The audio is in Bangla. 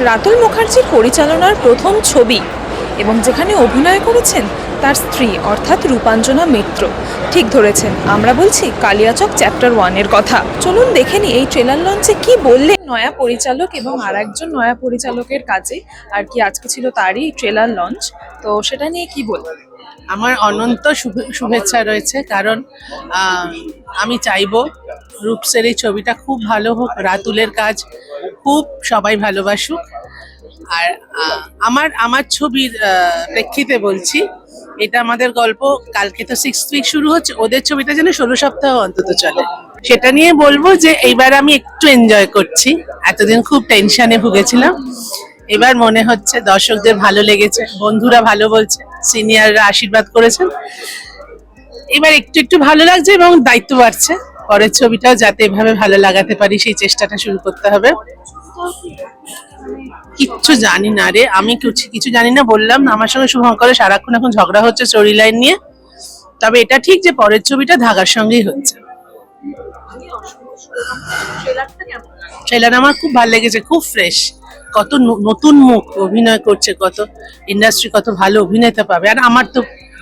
রাতুল মুখার্জির পরিচালনার প্রথম ছবি এবং যেখানে অভিনয় করেছেন তার স্ত্রী, অর্থাৎ রূপাঞ্জনা মিত্র। ঠিক ধরেছেন। আমরা বলছি কালিয়াচক চ্যাপ্টার ওয়ানের কথা। চলুন দেখে নিই এই ট্রেলার লঞ্চে কি বললেন নয়া পরিচালক এবং আর একজন নয়া পরিচালকের কাজে। আর কি আজকে ছিল তারই ট্রেলার লঞ্চ। তো সেটা নিয়ে কি বলবেন? আমার অনন্ত শুভে- শুভেচ্ছা রয়েছে। কারণ আমি চাইব রূপসের এই ছবিটা খুব ভালো হোক, রাতুলের কাজ খুব সবাই ভালোবাসুক। আর আমার আমার ছবির প্রেক্ষিতে বলছি, এটা আমাদের গল্প কালকে তো সিক্স উইক শুরু হচ্ছে, ওদের ছবিটা যেন ষোলো সপ্তাহ অন্তত চলে। সেটা নিয়ে বলব যে এইবার আমি একটু এনজয় করছি, এতদিন খুব টেনশনে ভুগেছিলাম। এবার মনে হচ্ছে দর্শকদের ভালো লেগেছে, বন্ধুরা ভালো বলছে সিনিয়ররা আশীর্বাদ করেছেন। এবার একটু একটু ভালো লাগছে এবং দায়িত্ব বাড়ছে। পরের ছবিটাও যাতে এভাবে ভালো লাগাতে পারি, সেই চেষ্টাটা শুরু করতে হবে। কিচ্ছু জানি না রে, আমি কিছু জানি না, বললাম আমার সঙ্গে শুভঙ্করের সারাক্ষণ এখন ঝগড়া হচ্ছে স্টোরি লাইন নিয়ে। তবে এটা ঠিক যে পরের ছবিটা ধাগার সঙ্গেই হচ্ছে। ট্রেলার আমার খুব ভালো লেগেছে, খুব ফ্রেশ কত নতুন মুখ অভিনয় করছে, কত ইন্ডাস্ট্রি কত ভালো অভিনেতা পাবে। আর আমার তো